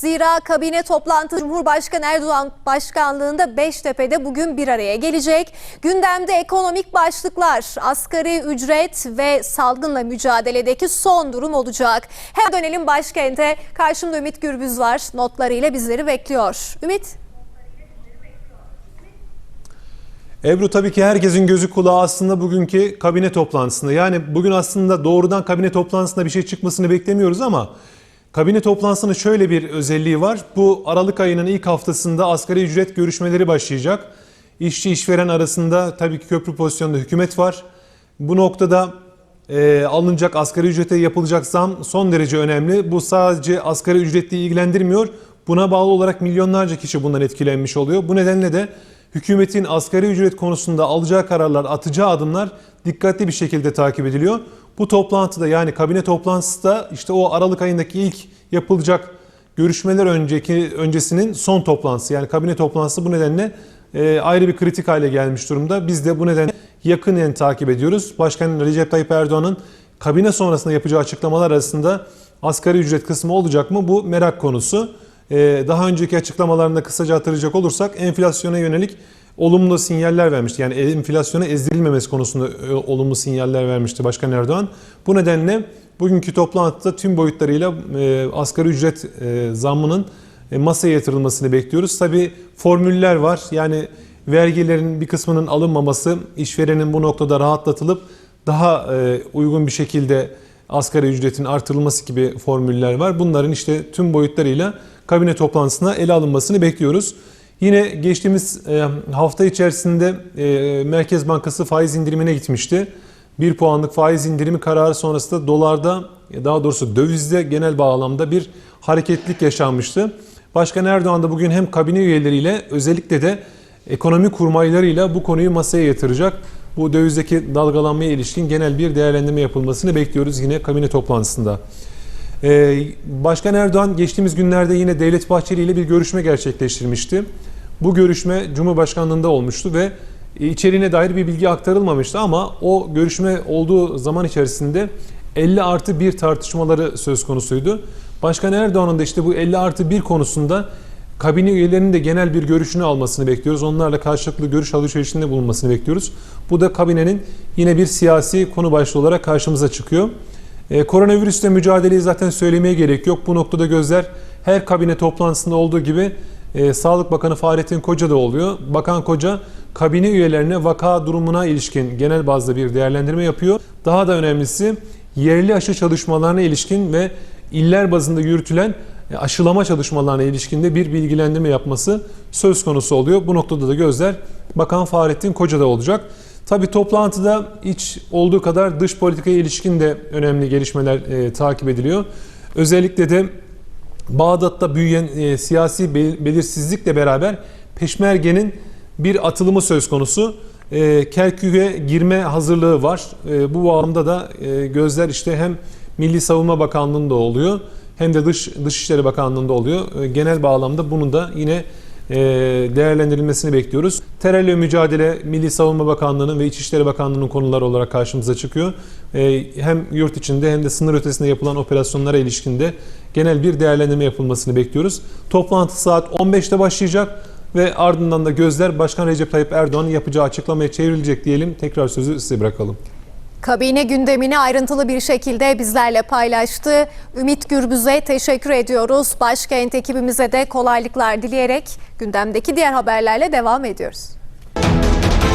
Zira kabine toplantısı Cumhurbaşkanı Erdoğan başkanlığında Beştepe'de bugün bir araya gelecek. Gündemde ekonomik başlıklar, asgari ücret ve salgınla mücadeledeki son durum olacak. Hem dönelim başkente. Karşımda Ümit Gürbüz var. Notlarıyla bizleri bekliyor. Ümit. Ebru tabii ki herkesin gözü kulağı aslında bugünkü kabine toplantısında. Yani bugün aslında doğrudan kabine toplantısında bir şey çıkmasını beklemiyoruz ama kabine toplantısının şöyle bir özelliği var. Bu Aralık ayının ilk haftasında asgari ücret görüşmeleri başlayacak. İşçi işveren arasında tabii ki köprü pozisyonunda hükümet var. Bu noktada e, alınacak asgari ücrete yapılacak zam son derece önemli. Bu sadece asgari ücretli ilgilendirmiyor. Buna bağlı olarak milyonlarca kişi bundan etkilenmiş oluyor. Bu nedenle de hükümetin asgari ücret konusunda alacağı kararlar, atacağı adımlar dikkatli bir şekilde takip ediliyor. Bu toplantıda yani kabine toplantısı da işte o Aralık ayındaki ilk yapılacak görüşmeler önceki öncesinin son toplantısı. Yani kabine toplantısı bu nedenle e, ayrı bir kritik hale gelmiş durumda. Biz de bu nedenle yakinen takip ediyoruz. Başkan Recep Tayyip Erdoğan'ın kabine sonrasında yapacağı açıklamalar arasında asgari ücret kısmı olacak mı? Bu merak konusu. Ee, daha önceki açıklamalarında kısaca hatırlayacak olursak enflasyona yönelik olumlu sinyaller vermişti. Yani enflasyona ezdirilmemesi konusunda e, olumlu sinyaller vermişti Başkan Erdoğan. Bu nedenle bugünkü toplantıda tüm boyutlarıyla e, asgari ücret e, zammının e, masaya yatırılmasını bekliyoruz. Tabi formüller var. Yani vergilerin bir kısmının alınmaması, işverenin bu noktada rahatlatılıp daha e, uygun bir şekilde asgari ücretin artırılması gibi formüller var. Bunların işte tüm boyutlarıyla kabine toplantısına ele alınmasını bekliyoruz. Yine geçtiğimiz e, hafta içerisinde e, Merkez Bankası faiz indirimine gitmişti. 1 puanlık faiz indirimi kararı sonrasında dolarda daha doğrusu dövizde genel bağlamda bir hareketlik yaşanmıştı. Başkan Erdoğan da bugün hem kabine üyeleriyle özellikle de ekonomi kurmaylarıyla bu konuyu masaya yatıracak. Bu dövizdeki dalgalanmaya ilişkin genel bir değerlendirme yapılmasını bekliyoruz yine kabine toplantısında. Ee, Başkan Erdoğan geçtiğimiz günlerde yine Devlet Bahçeli ile bir görüşme gerçekleştirmişti. Bu görüşme Cumhurbaşkanlığında olmuştu ve içeriğine dair bir bilgi aktarılmamıştı ama o görüşme olduğu zaman içerisinde 50 artı 1 tartışmaları söz konusuydu. Başkan Erdoğan'ın da işte bu 50 artı 1 konusunda kabine üyelerinin de genel bir görüşünü almasını bekliyoruz. Onlarla karşılıklı görüş alışverişinde bulunmasını bekliyoruz. Bu da kabinenin yine bir siyasi konu başlığı olarak karşımıza çıkıyor. E, koronavirüsle mücadeleyi zaten söylemeye gerek yok. Bu noktada gözler her kabine toplantısında olduğu gibi e, Sağlık Bakanı Fahrettin Koca da oluyor. Bakan Koca kabine üyelerine vaka durumuna ilişkin genel bazda bir değerlendirme yapıyor. Daha da önemlisi yerli aşı çalışmalarına ilişkin ve iller bazında yürütülen e, aşılama çalışmalarına ilişkinde bir bilgilendirme yapması söz konusu oluyor. Bu noktada da gözler Bakan Fahrettin Koca'da olacak. Tabi toplantıda iç olduğu kadar dış politikaya ilişkin de önemli gelişmeler e, takip ediliyor. Özellikle de Bağdat'ta büyüyen e, siyasi belirsizlikle beraber Peşmerge'nin bir atılımı söz konusu. E, Kerkük'e girme hazırlığı var. E, bu bağlamda da e, gözler işte hem Milli Savunma Bakanlığı'nda oluyor hem de Dış Dışişleri Bakanlığı'nda oluyor. E, genel bağlamda bunun da yine değerlendirilmesini bekliyoruz. Terörle mücadele Milli Savunma Bakanlığı'nın ve İçişleri Bakanlığı'nın konuları olarak karşımıza çıkıyor. E, hem yurt içinde hem de sınır ötesinde yapılan operasyonlara ilişkinde genel bir değerlendirme yapılmasını bekliyoruz. Toplantı saat 15'te başlayacak ve ardından da gözler Başkan Recep Tayyip Erdoğan'ın yapacağı açıklamaya çevrilecek diyelim. Tekrar sözü size bırakalım. Kabine gündemini ayrıntılı bir şekilde bizlerle paylaştı. Ümit Gürbüz'e teşekkür ediyoruz. Başkent ekibimize de kolaylıklar dileyerek gündemdeki diğer haberlerle devam ediyoruz.